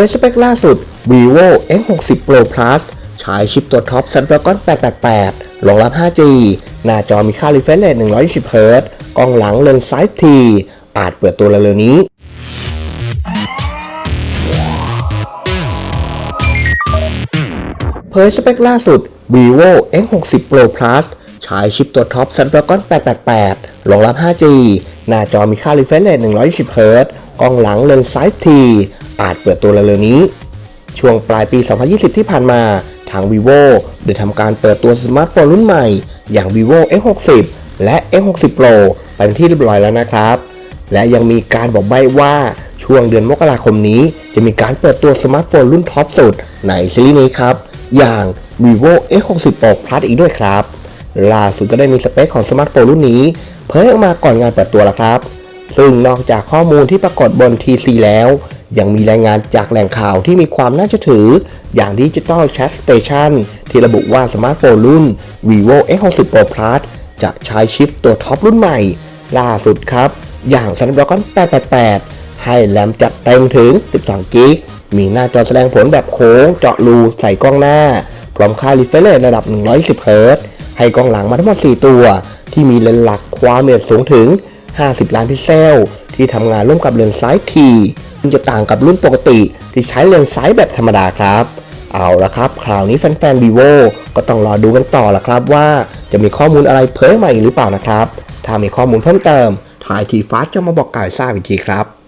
ยสเปคล่าสุด vivo x60 pro plus ใช้ชิปตัวท็อป Snapdragon 888รองรับ 5G หน้าจอมีค่า refresh rate 120 Hz กล้องหลังเลนส์ไซส์ทีอาจเปิดตัวเร็วๆนี้เผยสเปคล่าสุด vivo x60 pro plus ใช้ชิปตัวท็อป Snapdragon 888รองรับ 5G หน้าจอมีค่า refresh rate 120 Hz กล้องหลังเลนส์ไซส์ที อาจเปิดตัวเร็วๆนี้ ช่วงปลายปี 2020 ที่ผ่านมาทาง vivo ได้ทำการเปิดตัวสมาร์ทโฟนรุ่นใหม่ อย่าง vivo x60 และ x60 pro ไปเป็นที่เรียบร้อยแล้วนะครับ และยังมีการบอกใบ้ว่าช่วงเดือนมกราคมนี้ จะมีการเปิดตัวสมาร์ทโฟนรุ่นท็อปสุดในซีรีส์นี้ครับ อย่าง vivo x60 pro plus อีกด้วยครับ ล่าสุดก็ได้มีสเปคของสมาร์ทโฟนรุ่นนี้ เผยออกมาก่อนงานเปิดตัวแล้วครับ ซึ่งนอกจากข้อมูลที่ปรากฏบน TC แล้ว ยังมีรายงานจากแหล่งข่าวที่มีความน่าเชื่อถือ อย่าง Digital Chat Station ที่ระบุว่าสมาร์ทโฟนรุ่น vivo x60 pro plus จะใช้ชิปตัวท็อปรุ่นใหม่ ล่าสุดครับ อย่าง Snapdragon 888 ให้แรมจัดเต็มถึง 12 กิก มีหน้าจอแสดงผลแบบโค้งเจาะรูใส่กล้องหน้า พร้อมค่า refresh rate ระดับ 110 Hz ให้กล้องหลังมาทั้งหมด 4 ตัว ที่มีเลนส์หลักความละเอียดสูงถึง 50 ล้านพิกเซล ที่ทำงานร่วมกับเลนส์ไซส์ที ซึ่งจะต่างกับรุ่นปกติที่ใช้เลนส์ไซส์แบบธรรมดาครับ เอาละครับ คราวนี้แฟนๆ vivo ก็ต้องรอดูกันต่อละครับว่าจะมีข้อมูลอะไรเผยใหม่หรือเปล่านะครับ ถ้ามีข้อมูลเพิ่มเติมถ่ายทีฟ้าจะมาบอกกล่าวทราบอีกทีครับ